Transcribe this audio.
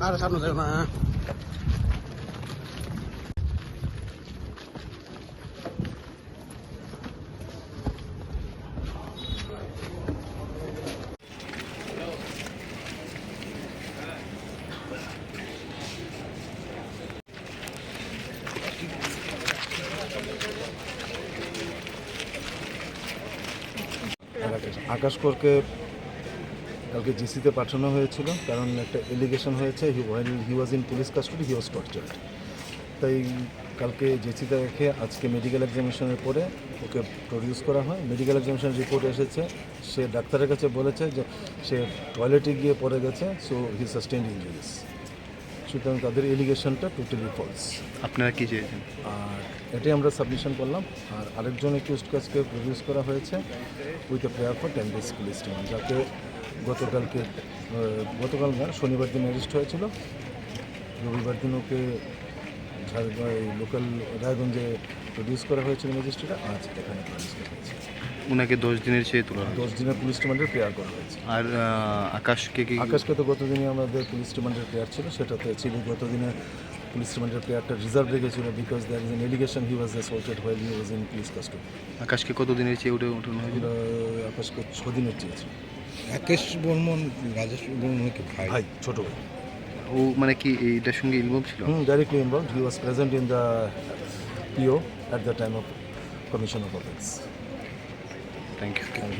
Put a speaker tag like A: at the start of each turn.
A: Ahora sabrnos de una.
B: आकाश कोरके কালকে জিসিতে পাঠানো হয়েছিল, কারণ একটা এলিগেশন হয়েছে he was in police custody he was tortured তাই কালকে জেসিতে রেখে আজকে মেডিকেল এক্সামিনেশনের পরে ওকে প্রডিউস করা হয়। মেডিকেল এক্সামিনেশন রিপোর্ট এসেছে, সে ডাক্তারের কাছে বলেছে যে সে টয়লেটে গিয়ে পড়ে গেছে সো হি সাস্টেন ইঞ্জুরিস সুতরাং তাদের এলিগেশনটা টোটালি ফলস
C: আপনারা কি চেয়েছেন?
B: আর এটাই আমরা সাবমিশন করলাম। আর আরেকজন একিউজড কাজকে প্রডিউস করা হয়েছে with a prayer for ten days police team যাকে গতকালকে গতকাল না শনিবার দিন অ্যারেস্ট হয়েছিল। রবিবার দিন ওকে ঝাড়গ্রাম লোকাল রায়গঞ্জে প্রডিউস করা হয়েছিল ম্যাজিস্ট্রেটে আজ এখানে প্রডিউস করা
C: ওনাকে দশ দিনের চেয়ে তোলা
B: দশ দিনের পুলিশ রিমান্ডের প্রেয়ার করা হয়েছে।
C: আর আকাশকে কি
B: আকাশকে তো গতদিনই আমাদের পুলিশ রিমান্ডের প্রেয়ার ছিল সেটাতে ছিল গতদিনে পুলিশ রিমান্ডের প্রেয়ারটা রিজার্ভ রেখেছিল because there is an allegation he was assaulted while he was in police custody
C: আকাশকে কত দিনের চেয়ে উঠে উঠানো হয়েছিল?
B: আকাশকে ছ দিনের চেয়েছি
D: রাকেশ বর্মন রাজেশ বর্মন কি ভাই?
B: ভাই ছোট ভাই।
C: ও মানে কি এইটার সঙ্গে ইনভলভ ছিল?
B: হুম directly involve he was present in the PO at the time of commission of offence
C: thank you.